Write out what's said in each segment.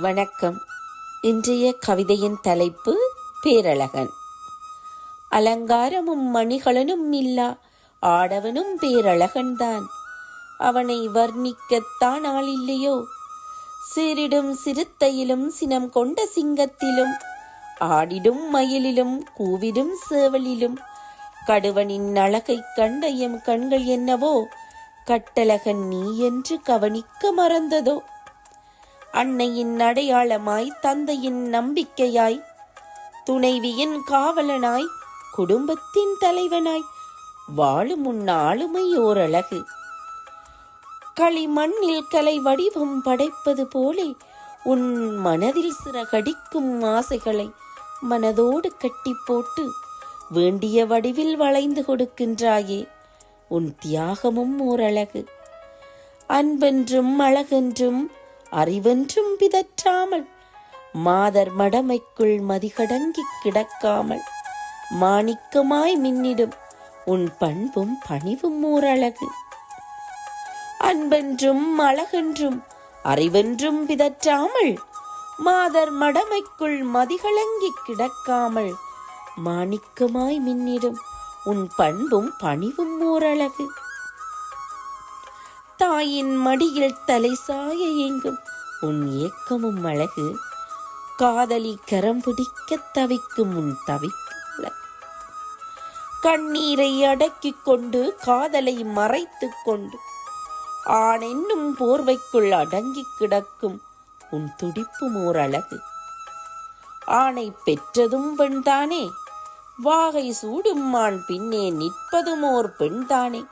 வணக்கம். இன்றைய கவிதையின் தலைப்பு பேரழகன். அலங்காரமும் மணிகளனும் இல்லா ஆடவனும் பேரழகன்தான். அவனை வர்ணிக்கத்தான் ஆள் இல்லையோ? சீரிடும் சிறுத்தையிலும் சினம் கொண்ட சிங்கத்திலும் ஆடிடும் மயிலிலும் கூவிடும் சேவலிலும் கடுவனின் அழகைக் கண்ட எம் கண்கள் என்னவோ? கட்டழகன் நீ என்று கவனிக்க மறந்ததோ? அன்னையின் அடையாளமாய் தந்தையின் நம்பிக்கையாய். துணைவியின் காவலனாய் குடும்பத்தின் தலைவனாய். வாழும் உன் ஆளுமை ஓரழகு. களிமண்ணில் கலை வடிவம் படைப்பது போலே உன் மனதில் சிறகடிக்கும் ஆசைகளை மனதோடு கட்டி போட்டு வேண்டிய வடிவில் வளைந்து கொடுக்கின்றாயே உன் தியாகமும் ஓரழகு. அன்பென்றும் அழகென்றும் அறிவென்றும் பிதற்றாமல் மாதர் மடமைக்குள் மதிகடங்கி கிடக்காமல் மாணிக்கமாய் மின்னிடும் உன் பண்பும் பணிவும் ஓரழகு. அன்பென்றும் அழகென்றும் அறிவென்றும் பிதற்றாமல் மாதர் மடமைக்குள் மதிகளங்கி கிடக்காமல் மாணிக்கமாய் மின்னிடும் உன் பண்பும் பணிவும் ஓரழகு. தாயின் மடியில் தலை சாய எங்கும் உன் ஏக்கமும் அழகு. காதலி கரம் பிடிக்க தவிக்கும் உன் தவிப்பு கண்ணீரை அடக்கிக் கொண்டு காதலை மறைத்துக் கொண்டு. ஆண் என்னும் போர்வைக்குள் அடங்கி கிடக்கும் உன் துடிப்பும் ஓர் அழகு. ஆணை பெற்றதும் பெண்தானே. வாகை சூடும் ஆண் பின்னே நிற்பதும் ஓர் பெண்தானே.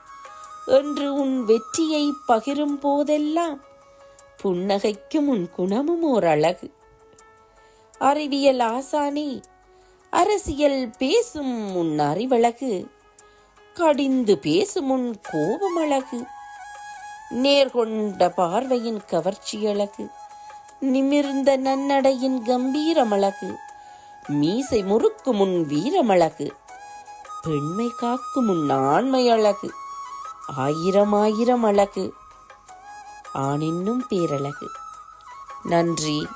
என்று உன் வெற்றியை பகிரும் போதெல்லாம் புன்னகைக்கும் உன் குணமும் ஓர் அழகு அறிவியல் ஆசானே அரசியல் பேசும் உன் அறிவழகு கடிந்து பேசும் உன் கோபம் அழகு. நேர்கொண்ட பார்வையின் கவர்ச்சி அழகு நிமிர்ந்த நன்னடையின் கம்பீரமழகு மீசை முறுக்கும் உன் வீரமழகு பெண்மை காக்கும் உன் ஆண்மை அழகு. ஆயிரம் ஆயிரம் அழகு. ஆனின்னும் பேரழகு. நன்றி.